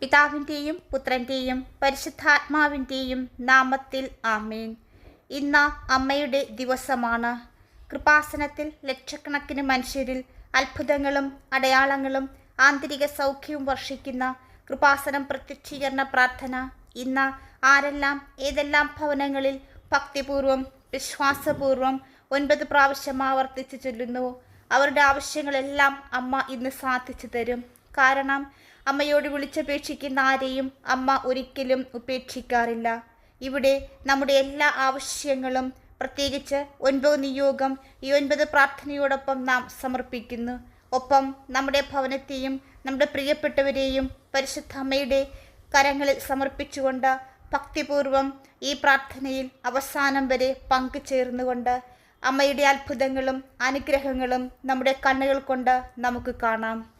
പിതാവിന്റെയും പുത്രന്റെയും പരിശുദ്ധാത്മാവിന്റെയും നാമത്തിൽ ആമേൻ. ഇന്ന് അമ്മയുടെ ദിവസമാണ്. കൃപാസനത്തിൽ ലക്ഷക്കണക്കിന് മനുഷ്യരിൽ അത്ഭുതങ്ങളും അടയാളങ്ങളും ആന്തരിക സൗഖ്യവും വർഷിക്കുന്ന കൃപാസനം പ്രത്യക്ഷീകരണ പ്രാർത്ഥന. ഇന്ന് ആരെല്ലാം ഏതെല്ലാം ഭവനങ്ങളിൽ ഭക്തിപൂർവം വിശ്വാസപൂർവം ഒൻപത് പ്രാവശ്യം ആവർത്തിച്ച് ചൊല്ലുന്നു അവരുടെ ആവശ്യങ്ങളെല്ലാം അമ്മ ഇന്ന് സാധിച്ചു തരും. കാരണം അമ്മയോട് വിളിച്ചപേക്ഷിക്കുന്ന ആരെയും അമ്മ ഒരിക്കലും ഉപേക്ഷിക്കാറില്ല. ഇവിടെ നമ്മുടെ എല്ലാ ആവശ്യങ്ങളും പ്രത്യേകിച്ച് ഒൻപത് നിയോഗം ഈ ഒൻപത് പ്രാർത്ഥനയോടൊപ്പം നാം സമർപ്പിക്കുന്നു. ഒപ്പം നമ്മുടെ ഭവനത്തെയും നമ്മുടെ പ്രിയപ്പെട്ടവരെയും പരിശുദ്ധ അമ്മയുടെ കരങ്ങളിൽ സമർപ്പിച്ചുകൊണ്ട് ഭക്തിപൂർവം ഈ പ്രാർത്ഥനയിൽ അവസാനം വരെ പങ്കുചേർന്നുകൊണ്ട് അമ്മയുടെ അത്ഭുതങ്ങളും അനുഗ്രഹങ്ങളും നമ്മുടെ കണ്ണുകൾ കൊണ്ട് നമുക്ക് കാണാം.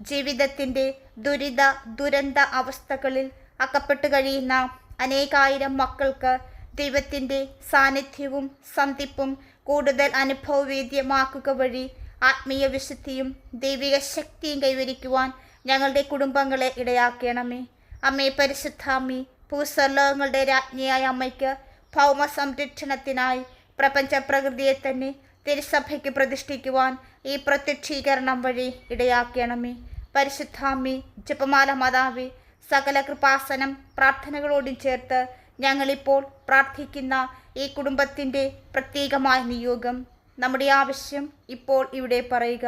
ജീവിതത്തിന്റെ ദുരിത ദുരന്ത അവസ്ഥകളിൽ അകപ്പെട്ടു കഴിയുന്ന അനേകായിരം മക്കൾക്ക് ദൈവത്തിന്റെ സാന്നിധ്യവും സന്ധിപ്പും കൂടുതൽ അനുഭവവേദ്യമാക്കുക വഴി ആത്മീയ വിശുദ്ധിയും ദൈവിക ശക്തിയും കൈവരിക്കുവാൻ ഞങ്ങളുടെ കുടുംബങ്ങളെ ഇടയാക്കണമേ. അമ്മേ പരിശുദ്ധാമ്മി അമ്മി ഭൂസ്വർലോകങ്ങളുടെ രാജ്ഞിയായ അമ്മയ്ക്ക് ഭൗമ സംരക്ഷണത്തിനായി പ്രപഞ്ച പ്രകൃതിയെ തന്നെ തിരുസഭയ്ക്ക് പ്രതിഷ്ഠിക്കുവാൻ ഈ പ്രത്യക്ഷീകരണം വഴി ഇടയാക്കണമേ. പരിശുദ്ധാമ്മി ജപമാല മാതാവി സകല കൃപാസനം പ്രാർത്ഥനകളോടും ചേർത്ത് ഞങ്ങളിപ്പോൾ പ്രാർത്ഥിക്കുന്ന ഈ കുടുംബത്തിന്റെ പ്രത്യേകമായ നിയോഗം നമ്മുടെ ആവശ്യം ഇപ്പോൾ ഇവിടെ പറയുക.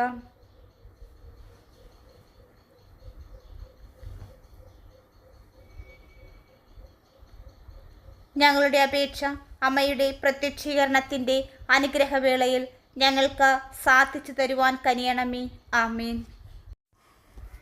ഞങ്ങളുടെ അപേക്ഷ അമ്മയുടെ പ്രത്യക്ഷീകരണത്തിന്റെ അനുഗ്രഹവേളയിൽ ഞങ്ങൾക്ക് സാധിച്ചു തരുവാൻ കനിയണമേ. ആമീൻ.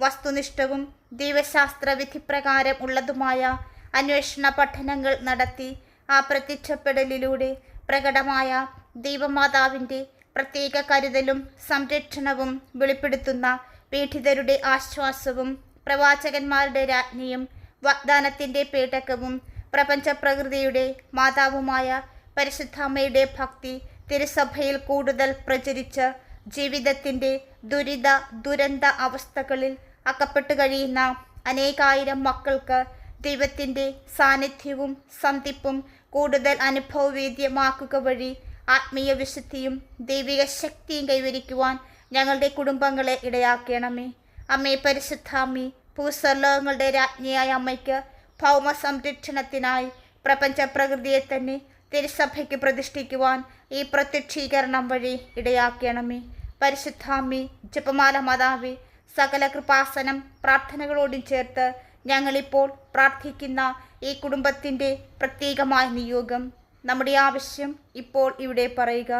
വസ്തുനിഷ്ഠവും ദൈവശാസ്ത്ര വിധിപ്രകാരം ഉള്ളതുമായ അന്വേഷണ പഠനങ്ങൾ നടത്തി ആ പ്രത്യക്ഷപ്പെടലിലൂടെ പ്രകടമായ ദൈവമാതാവിന്റെ പ്രത്യേക കരുതലും സംരക്ഷണവും വെളിപ്പെടുത്തുന്ന പീഠിതരുടെ ആശ്വാസവും പ്രവാചകന്മാരുടെ രാജ്ഞിയും വാഗ്ദാനത്തിന്റെ പേടകവും പ്രപഞ്ചപ്രകൃതിയുടെ മാതാവുമായ പരിശുദ്ധാമ്മയുടെ ഭക്തി തിരുസഭയിൽ കൂടുതൽ പ്രചരിച്ച് ജീവിതത്തിന്റെ ദുരിത ദുരന്ത അവസ്ഥകളിൽ അകപ്പെട്ടു കഴിയുന്ന അനേകായിരം മക്കൾക്ക് ദൈവത്തിന്റെ സാന്നിധ്യവും സന്ധിപ്പും കൂടുതൽ അനുഭവവേദ്യമാക്കുക വഴി ആത്മീയ വിശുദ്ധിയും ദൈവിക ശക്തിയും കൈവരിക്കുവാൻ ഞങ്ങളുടെ കുടുംബങ്ങളെ ഇടയാക്കണമേ. അമ്മേ പരിശുദ്ധാമ്മി ഭൂസ്വർലോകങ്ങളുടെ രാജ്ഞിയായ അമ്മയ്ക്ക് ഭൗമ സംരക്ഷണത്തിനായി പ്രപഞ്ച പ്രകൃതിയെ തന്നെ തിരുസഭയ്ക്ക് പ്രതിഷ്ഠിക്കുവാൻ ഈ പ്രത്യക്ഷീകരണം വഴി ഇടയാക്കണമേ. പരിശുദ്ധാമ്മി ജപമാല മാതാവി സകല കൃപാസനം പ്രാർത്ഥനകളോടും ചേർത്ത് ഞങ്ങളിപ്പോൾ പ്രാർത്ഥിക്കുന്ന ഈ കുടുംബത്തിന്റെ പ്രത്യേകമായ നിയോഗം നമ്മുടെ ആവശ്യം ഇപ്പോൾ ഇവിടെ പറയുക.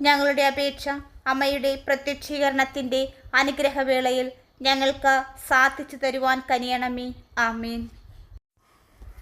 ഞങ്ങളുടെ അപേക്ഷ അമ്മയുടെ പ്രത്യക്ഷീകരണത്തിന്റെ അനുഗ്രഹവേളയിൽ ഞങ്ങൾക്ക് സാധിച്ചു തരുവാൻ കനിയണമേ. ആമീൻ.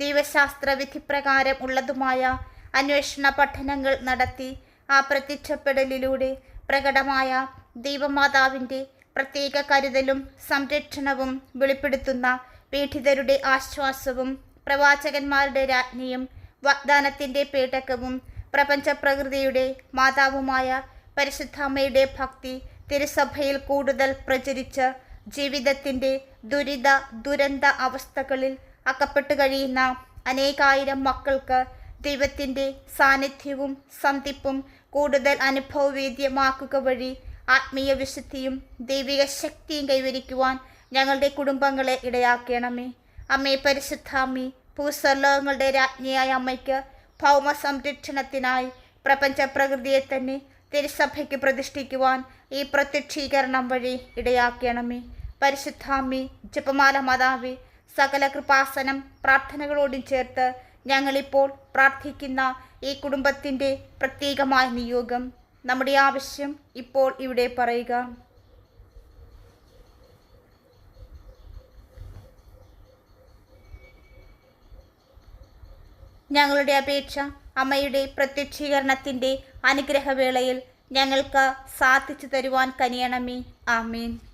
ദൈവശാസ്ത്ര വിധിപ്രകാരം ഉള്ളതുമായ അന്വേഷണ പഠനങ്ങൾ നടത്തി ആ പ്രത്യക്ഷപ്പെടലിലൂടെ പ്രകടമായ ദൈവമാതാവിന്റെ പ്രത്യേക കരുതലും സംരക്ഷണവും വെളിപ്പെടുത്തുന്ന പീഠിതരുടെ ആശ്വാസവും പ്രവാചകന്മാരുടെ രാജ്ഞിയും വാഗ്ദാനത്തിന്റെ പേടകവും പ്രപഞ്ചപ്രകൃതിയുടെ മാതാവുമായ പരിശുദ്ധാമ്മയുടെ ഭക്തി തിരുസഭയിൽ കൂടുതൽ പ്രചരിച്ച് ജീവിതത്തിന്റെ ദുരിത ദുരന്ത അവസ്ഥകളിൽ അകപ്പെട്ടു കഴിയുന്ന അനേകായിരം മക്കൾക്ക് ദൈവത്തിന്റെ സാന്നിധ്യവും സന്ധിപ്പും കൂടുതൽ അനുഭവവേദ്യമാക്കുക വഴി ആത്മീയ വിശുദ്ധിയും ദൈവിക ശക്തിയും കൈവരിക്കുവാൻ ഞങ്ങളുടെ കുടുംബങ്ങളെ ഇടയാക്കണമേ. അമ്മേ പരിശുദ്ധ അമ്മി ഭൂസ്വർലോകങ്ങളുടെ രാജ്ഞിയായ അമ്മയ്ക്ക് ഭൗമ സംരക്ഷണത്തിനായി പ്രപഞ്ച പ്രകൃതിയെ തന്നെ തിരുസഭയ്ക്ക് പ്രതിഷ്ഠിക്കുവാൻ ഈ പ്രത്യക്ഷീകരണം വഴി ഇടയാക്കണമേ. പരിശുദ്ധാമ്മി ജപമാല മാതാവി സകല കൃപാസനം പ്രാർത്ഥനകളോടും ചേർത്ത് ഞങ്ങളിപ്പോൾ പ്രാർത്ഥിക്കുന്ന ഈ കുടുംബത്തിന്റെ പ്രത്യേകമായ നിയോഗം നമ്മുടെ ആവശ്യം ഇപ്പോൾ ഇവിടെ പറയുക. ഞങ്ങളുടെ അപേക്ഷ അമ്മയുടെ പ്രത്യക്ഷീകരണത്തിന്റെ അനുഗ്രഹവേളയിൽ ഞങ്ങൾക്ക് സാധിച്ചു തരുവാൻ കനിയണമേ. ആമീൻ.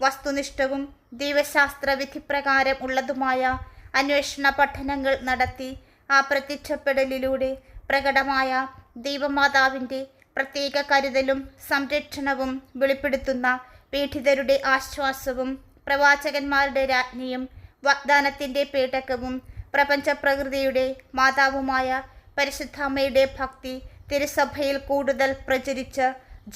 വസ്തുനിഷ്ഠവും ദൈവശാസ്ത്ര വിധിപ്രകാരം ഉള്ളതുമായ അന്വേഷണ പഠനങ്ങൾ നടത്തി ആ പ്രത്യക്ഷപ്പെടലിലൂടെ പ്രകടമായ ദൈവമാതാവിന്റെ പ്രത്യേക കരുതലും സംരക്ഷണവും വെളിപ്പെടുത്തുന്ന പീഡിതരുടെ ആശ്വാസവും പ്രവാചകന്മാരുടെ രാജ്ഞിയും വാഗ്ദാനത്തിന്റെ പേടകവും പ്രപഞ്ചപ്രകൃതിയുടെ മാതാവുമായ പരിശുദ്ധാമ്മയുടെ ഭക്തി തിരുസഭയിൽ കൂടുതൽ പ്രചരിച്ച്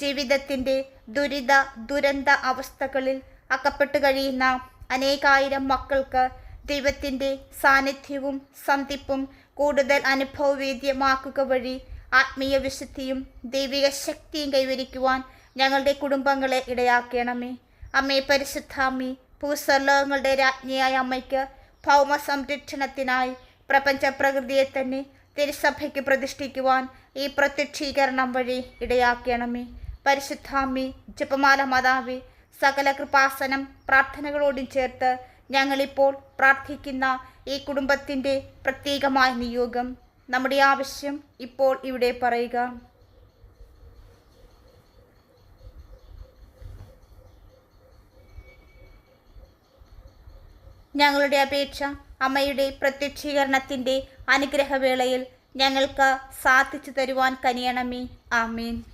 ജീവിതത്തിന്റെ ദുരിത ദുരന്ത അവസ്ഥകളിൽ അകപ്പെട്ടു കഴിയുന്ന അനേകായിരം മക്കൾക്ക് ദൈവത്തിന്റെ സാന്നിധ്യവും സന്ധിപ്പും കൂടുതൽ അനുഭവവേദ്യമാക്കുക വഴി ആത്മീയ വിശുദ്ധിയും ദൈവിക ശക്തിയും കൈവരിക്കുവാൻ ഞങ്ങളുടെ കുടുംബങ്ങളെ ഇടയാക്കണമേ. അമ്മേ പരിശുദ്ധ അമ്മി ഭൂസ്വർലോകങ്ങളുടെ രാജ്ഞിയായ അമ്മയ്ക്ക് ഭൗമ സംരക്ഷണത്തിനായി പ്രപഞ്ച പ്രകൃതിയെ തന്നെ തിരുസഭയ്ക്ക് പ്രതിഷ്ഠിക്കുവാൻ ഈ പ്രത്യക്ഷീകരണം വഴി ഇടയാക്കണമേ. പരിശുദ്ധാമ്മി ജപമാല മാതാവി സകല കൃപാസനം പ്രാർത്ഥനകളോടും ചേർത്ത് ഞങ്ങളിപ്പോൾ പ്രാർത്ഥിക്കുന്ന ഈ കുടുംബത്തിന്റെ പ്രത്യേകമായ നിയോഗം നമ്മുടെ ആവശ്യം ഇപ്പോൾ ഇവിടെ പറയുക. ഞങ്ങളുടെ അപേക്ഷ അമ്മയുടെ പ്രത്യക്ഷീകരണത്തിന്റെ അനുഗ്രഹവേളയിൽ ഞങ്ങൾക്ക് സാധിച്ചു തരുവാൻ കനിയണമേ. ആമീൻ.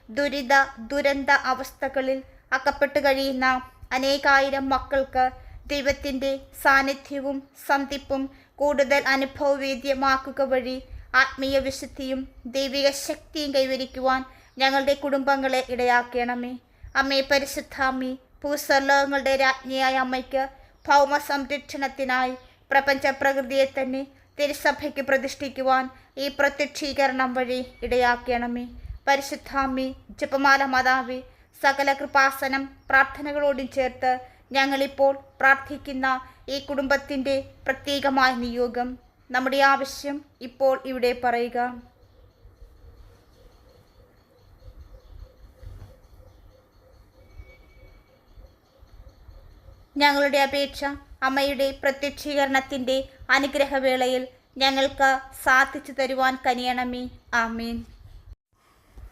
ദുരിത ദുരന്ത അവസ്ഥകളിൽ അകപ്പെട്ടു കഴിയുന്ന അനേകായിരം മക്കൾക്ക് ദൈവത്തിന്റെ സാന്നിധ്യവും സന്ധിപ്പും കൂടുതൽ അനുഭവവേദ്യമാക്കുക വഴി ആത്മീയ വിശുദ്ധിയും ദൈവിക ശക്തിയും കൈവരിക്കുവാൻ ഞങ്ങളുടെ കുടുംബങ്ങളെ ഇടയാക്കണമേ. അമ്മേ പരിശുദ്ധാമ്മി ഭൂസ്വർലോകങ്ങളുടെ രാജ്ഞിയായ അമ്മയ്ക്ക് ഭൗമ സംരക്ഷണത്തിനായി പ്രപഞ്ച പ്രകൃതിയെ തന്നെ തിരുസഭയ്ക്ക് പ്രതിഷ്ഠിക്കുവാൻ ഈ പ്രത്യക്ഷീകരണം വഴി ഇടയാക്കണമേ. പരിശുദ്ധാമ്മി ജപമാല മാതാവി സകല കൃപാസനം പ്രാർത്ഥനകളോടും ചേർത്ത് ഞങ്ങളിപ്പോൾ പ്രാർത്ഥിക്കുന്ന ഈ കുടുംബത്തിന്റെ പ്രത്യേകമായ നിയോഗം നമ്മുടെ ആവശ്യം ഇപ്പോൾ ഇവിടെ പറയുക. ഞങ്ങളുടെ അപേക്ഷ അമ്മയുടെ പ്രത്യക്ഷീകരണത്തിന്റെ അനുഗ്രഹവേളയിൽ ഞങ്ങൾക്ക് സാധിച്ചു തരുവാൻ കനിയണമേ. ആമീൻ.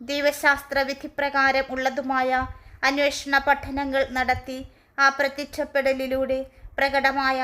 ദൈവശാസ്ത്ര വിധിപ്രകാരം ഉള്ളതുമായ അന്വേഷണ പഠനങ്ങൾ നടത്തി ആ പ്രത്യക്ഷപ്പെടലിലൂടെ പ്രകടമായ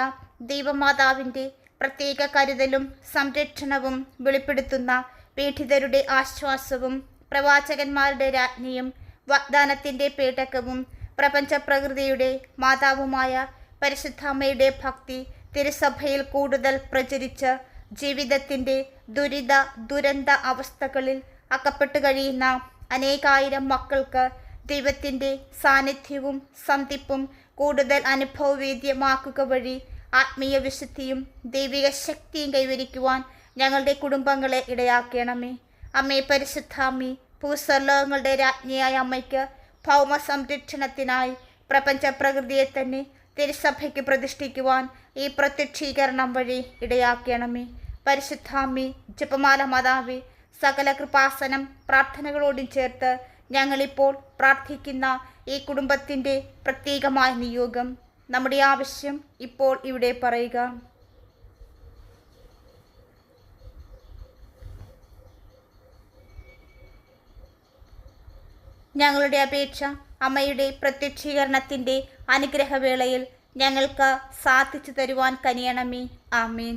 ദൈവമാതാവിന്റെ പ്രത്യേക കരുതലും സംരക്ഷണവും വെളിപ്പെടുത്തുന്ന പീഡിതരുടെ ആശ്വാസവും പ്രവാചകന്മാരുടെ രാജ്ഞിയും വാഗ്ദാനത്തിന്റെ പേടകവും പ്രപഞ്ച പ്രകൃതിയുടെ മാതാവുമായ പരിശുദ്ധാമ്മയുടെ ഭക്തി തിരുസഭയിൽ കൂടുതൽ പ്രചരിച്ച് ജീവിതത്തിന്റെ ദുരിത ദുരന്ത അവസ്ഥകളിൽ അകപ്പെട്ടു കഴിയുന്ന അനേകായിരം മക്കൾക്ക് ദൈവത്തിന്റെ സാന്നിധ്യവും സന്ധിപ്പും കൂടുതൽ അനുഭവവേദ്യമാക്കുക വഴി ആത്മീയ വിശുദ്ധിയും ദൈവിക ശക്തിയും കൈവരിക്കുവാൻ ഞങ്ങളുടെ കുടുംബങ്ങളെ ഇടയാക്കണമേ. അമ്മേ പരിശുദ്ധാമ്മി ഭൂസ്വർലോകങ്ങളുടെ രാജ്ഞിയായ അമ്മയ്ക്ക് ഭൗമ സംരക്ഷണത്തിനായി പ്രപഞ്ച പ്രകൃതിയെ തന്നെ തിരുസഭയ്ക്ക് പ്രതിഷ്ഠിക്കുവാൻ ഈ പ്രത്യക്ഷീകരണം വഴി ഇടയാക്കണമേ. പരിശുദ്ധാമ്മി ജപമാല മാതാവി സകല കൃപാസനം പ്രാർത്ഥനകളോടും ചേർത്ത് ഞങ്ങളിപ്പോൾ പ്രാർത്ഥിക്കുന്ന ഈ കുടുംബത്തിന്റെ പ്രത്യേകമായ നിയോഗം നമ്മുടെ ആവശ്യം ഇപ്പോൾ ഇവിടെ പറയുക. ഞങ്ങളുടെ അപേക്ഷ അമ്മയുടെ പ്രത്യക്ഷീകരണത്തിന്റെ അനുഗ്രഹവേളയിൽ ഞങ്ങൾക്ക് സാധിച്ചു തരുവാൻ കനിയണമേ. ആമീൻ.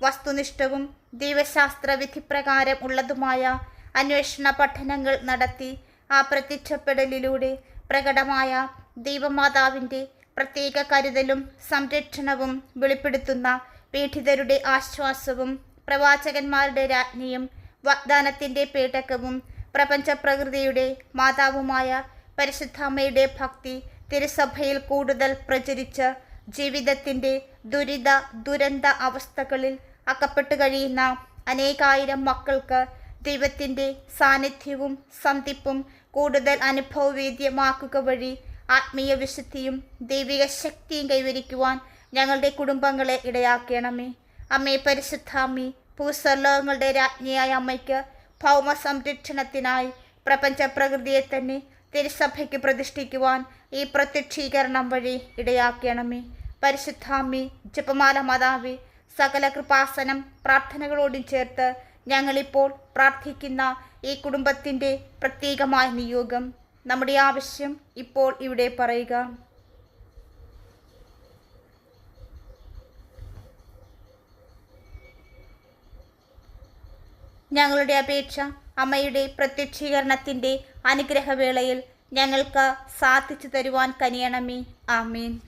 വസ്തുനിഷ്ഠവും ദൈവശാസ്ത്ര വിധിപ്രകാരം ഉള്ളതുമായ അന്വേഷണ പഠനങ്ങൾ നടത്തി ആ പ്രത്യക്ഷപ്പെടലിലൂടെ പ്രകടമായ ദൈവമാതാവിന്റെ പ്രത്യേക കരുതലും സംരക്ഷണവും വെളിപ്പെടുത്തുന്ന പീഡിതരുടെ ആശ്വാസവും പ്രവാചകന്മാരുടെ രാജ്ഞിയും വാഗ്ദാനത്തിന്റെ പേടകവും പ്രപഞ്ചപ്രകൃതിയുടെ മാതാവുമായ പരിശുദ്ധാമ്മയുടെ ഭക്തി തിരുസഭയിൽ കൂടുതൽ പ്രചരിച്ച് ജീവിതത്തിന്റെ ദുരിത ദുരന്ത അവസ്ഥകളിൽ അകപ്പെട്ടു കഴിയുന്ന അനേകായിരം മക്കൾക്ക് ദൈവത്തിന്റെ സാന്നിധ്യവും സന്ധിപ്പും കൂടുതൽ അനുഭവവേദ്യമാക്കുക വഴി ആത്മീയ വിശുദ്ധിയും ദൈവിക ശക്തിയും കൈവരിക്കുവാൻ ഞങ്ങളുടെ കുടുംബങ്ങളെ ഇടയാക്കണമേ. അമ്മേ പരിശുദ്ധാമ്മി ഭൂസ്വർലോകങ്ങളുടെ രാജ്ഞിയായ അമ്മയ്ക്ക് ഭൗമ സംരക്ഷണത്തിനായി പ്രപഞ്ച പ്രകൃതിയെ തന്നെ തിരുസഭയ്ക്ക് പ്രതിഷ്ഠിക്കുവാൻ ഈ പ്രത്യക്ഷീകരണം വഴി ഇടയാക്കണമേ. പരിശുദ്ധാമ്മി ജപമാല മാതാവി സകല കൃപാസനം പ്രാർത്ഥനകളോടും ചേർത്ത് ഞങ്ങളിപ്പോൾ പ്രാർത്ഥിക്കുന്ന ഈ കുടുംബത്തിന്റെ പ്രത്യേകമായ നിയോഗം നമ്മുടെ ആവശ്യം ഇപ്പോൾ ഇവിടെ പറയുക. ഞങ്ങളുടെ അപേക്ഷ അമ്മയുടെ പ്രത്യക്ഷീകരണത്തിന്റെ അനുഗ്രഹവേളയിൽ ഞങ്ങൾക്ക് സാധിച്ചു തരുവാൻ കനിയണമേ. ആമീൻ.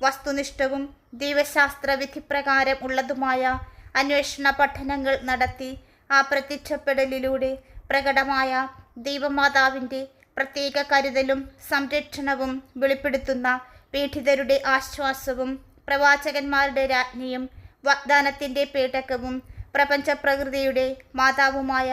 വസ്തുനിഷ്ഠവും ദൈവശാസ്ത്ര വിധിപ്രകാരം ഉള്ളതുമായ അന്വേഷണ പഠനങ്ങൾ നടത്തി ആ പ്രത്യക്ഷപ്പെടലിലൂടെ പ്രകടമായ ദൈവമാതാവിന്റെ പ്രത്യേക കരുതലും സംരക്ഷണവും വെളിപ്പെടുത്തുന്ന പീഠിതരുടെ ആശ്വാസവും പ്രവാചകന്മാരുടെ രാജ്ഞിയും വാഗ്ദാനത്തിന്റെ പേടകവും പ്രപഞ്ചപ്രകൃതിയുടെ മാതാവുമായ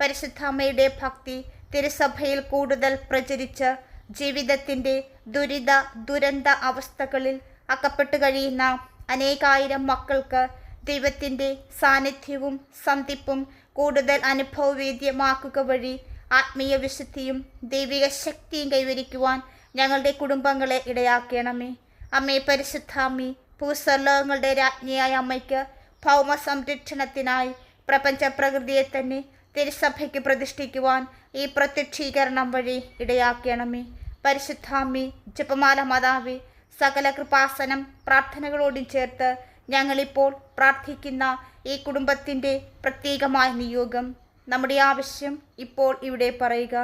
പരിശുദ്ധാമ്മയുടെ ഭക്തി തിരുസഭയിൽ കൂടുതൽ പ്രചരിച്ച് ജീവിതത്തിന്റെ ദുരിത ദുരന്ത അവസ്ഥകളിൽ അകപ്പെട്ടു കഴിയുന്ന അനേകായിരം മക്കൾക്ക് ദൈവത്തിന്റെ സാന്നിധ്യവും സന്ധിപ്പും കൂടുതൽ അനുഭവവേദ്യമാക്കുക വഴി ആത്മീയ വിശുദ്ധിയും ദൈവിക ശക്തിയും കൈവരിക്കുവാൻ ഞങ്ങളുടെ കുടുംബങ്ങളെ ഇടയാക്കണമേ. അമ്മേ പരിശുദ്ധാമ്മി ഭൂസ്വർലോകങ്ങളുടെ രാജ്ഞിയായ അമ്മയ്ക്ക് ഭൗമ സംരക്ഷണത്തിനായി പ്രപഞ്ച പ്രകൃതിയെ തന്നെ തിരുസഭയ്ക്ക് പ്രതിഷ്ഠിക്കുവാൻ ഈ പ്രത്യക്ഷീകരണം വഴി ഇടയാക്കണമേ. പരിശുദ്ധാമ്മി ജപമാല മാതാവി സകല കൃപാസനം പ്രാർത്ഥനകളോടും ചേർത്ത് ഞങ്ങളിപ്പോൾ പ്രാർത്ഥിക്കുന്ന ഈ കുടുംബത്തിന്റെ പ്രത്യേകമായ നിയോഗം നമ്മുടെ ആവശ്യം ഇപ്പോൾ ഇവിടെ പറയുക.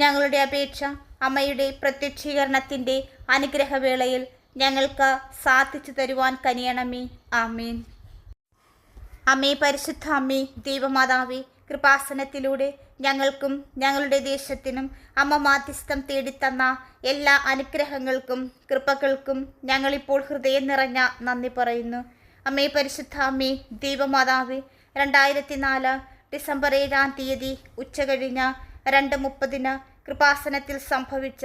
ഞങ്ങളുടെ അപേക്ഷ അമ്മയുടെ പ്രത്യക്ഷീകരണത്തിന്റെ അനുഗ്രഹവേളയിൽ ഞങ്ങൾക്ക് സാധിച്ചു തരുവാൻ കനിയണമേ. ആമീൻ. അമ്മേ പരിശുദ്ധ അമ്മേ ദൈവമാതാവേ കൃപാസനത്തിലൂടെ ഞങ്ങൾക്കും ഞങ്ങളുടെ ദേശത്തിനും അമ്മ മാധ്യസ്ഥം തേടിത്തന്ന എല്ലാ അനുഗ്രഹങ്ങൾക്കും കൃപകൾക്കും ഞങ്ങളിപ്പോൾ ഹൃദയം നിറഞ്ഞ നന്ദി പറയുന്നു. അമ്മേ പരിശുദ്ധ അമ്മേ ദൈവമാതാവേ രണ്ടായിരത്തി നാല് ഡിസംബർ ഏഴാം തീയതി ഉച്ച കഴിഞ്ഞ രണ്ട് മുപ്പതിന് കൃപാസനത്തിൽ സംഭവിച്ച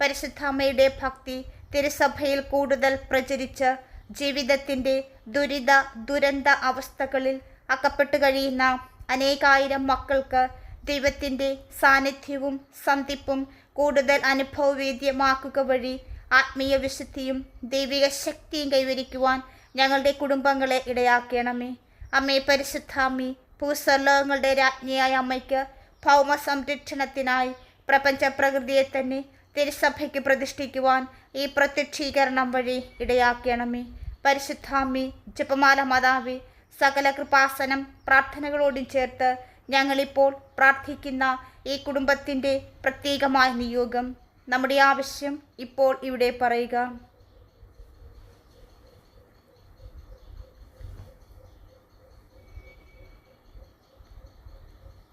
പരിശുദ്ധാമ്മയുടെ ഭക്തി തിരുസഭയിൽ കൂടുതൽ പ്രചരിച്ച് ജീവിതത്തിന്റെ ദുരിത ദുരന്ത അവസ്ഥകളിൽ അകപ്പെട്ടു കഴിയുന്ന അനേകായിരം മക്കൾക്ക് ദൈവത്തിന്റെ സാന്നിധ്യവും സന്ധിപ്പും കൂടുതൽ അനുഭവവേദ്യമാക്കുക വഴി ആത്മീയ വിശുദ്ധിയും ദൈവിക ശക്തിയും കൈവരിക്കുവാൻ ഞങ്ങളുടെ കുടുംബങ്ങളെ ഇടയാക്കണമേ. അമ്മേ പരിശുദ്ധാമ്മി ഭൂസ്വർലോകങ്ങളുടെ രാജ്ഞിയായ അമ്മയ്ക്ക് ഭൗമ സംരക്ഷണത്തിനായി പ്രപഞ്ച പ്രകൃതിയെ തന്നെ തിരുസഭയ്ക്ക് പ്രതിഷ്ഠിക്കുവാൻ ഈ പ്രത്യക്ഷീകരണം വഴി ഇടയാക്കണമേ. പരിശുദ്ധാമ്മി ജപമാല മാതാവി സകല കൃപാസനം പ്രാർത്ഥനകളോടും ചേർത്ത് ഞങ്ങളിപ്പോൾ പ്രാർത്ഥിക്കുന്ന ഈ കുടുംബത്തിന്റെ പ്രത്യേകമായ നിയോഗം നമ്മുടെ ആവശ്യം ഇപ്പോൾ ഇവിടെ പറയുക.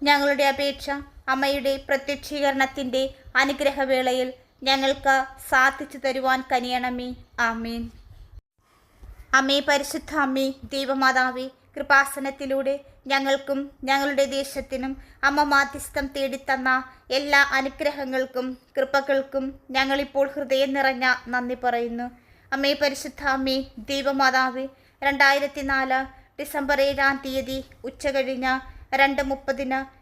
ഞങ്ങളുടെ അപേക്ഷ അമ്മയുടെ പ്രത്യക്ഷീകരണത്തിന്റെ അനുഗ്രഹവേളയിൽ ഞങ്ങൾക്ക് സാധിച്ചു തരുവാൻ കനിയണമേ. ആമീൻ. അമ്മേ പരിശുദ്ധ അമ്മേ ദൈവമാതാവേ കൃപാസനത്തിലൂടെ ഞങ്ങൾക്കും ഞങ്ങളുടെ ദേശത്തിനും അമ്മ മാധ്യസ്ഥം തേടിത്തന്ന എല്ലാ അനുഗ്രഹങ്ങൾക്കും കൃപകൾക്കും ഞങ്ങളിപ്പോൾ ഹൃദയം നിറഞ്ഞ നന്ദി പറയുന്നു. അമ്മേ പരിശുദ്ധ അമ്മേ ദൈവമാതാവേ രണ്ടായിരത്തി നാല് ഡിസംബർ ഏഴാം തീയതി ഉച്ച ഉച്ചകഴിഞ്ഞ് രണ്ട് മുപ്പതിന്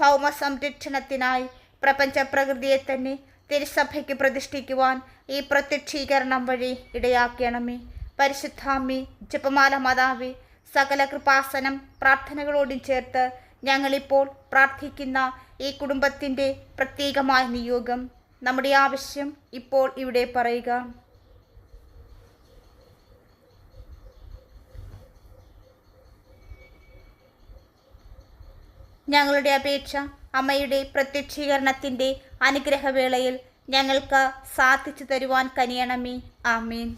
ഭൗമ സംരക്ഷണത്തിനായി പ്രപഞ്ച പ്രകൃതിയെ തന്നെ തിരുസഭയ്ക്ക് പ്രതിഷ്ഠിക്കുവാൻ ഈ പ്രത്യക്ഷീകരണം വഴി ഇടയാക്കണമേ. പരിശുദ്ധാമ്മി ജപമാല മാതാവി സകല കൃപാസനം പ്രാർത്ഥനകളോടും ചേർത്ത് ഞങ്ങളിപ്പോൾ പ്രാർത്ഥിക്കുന്ന ഈ കുടുംബത്തിന്റെ പ്രത്യേകമായ നിയോഗം നമ്മുടെ ആവശ്യം ഇപ്പോൾ ഇവിടെ പറയുക. ഞങ്ങളുടെ അപേക്ഷ അമ്മയുടെ പ്രത്യക്ഷീകരണത്തിന്റെ അനുഗ്രഹവേളയിൽ ഞങ്ങൾക്ക് സാധിച്ചു തരുവാൻ കനിയണമേ. ആമീൻ.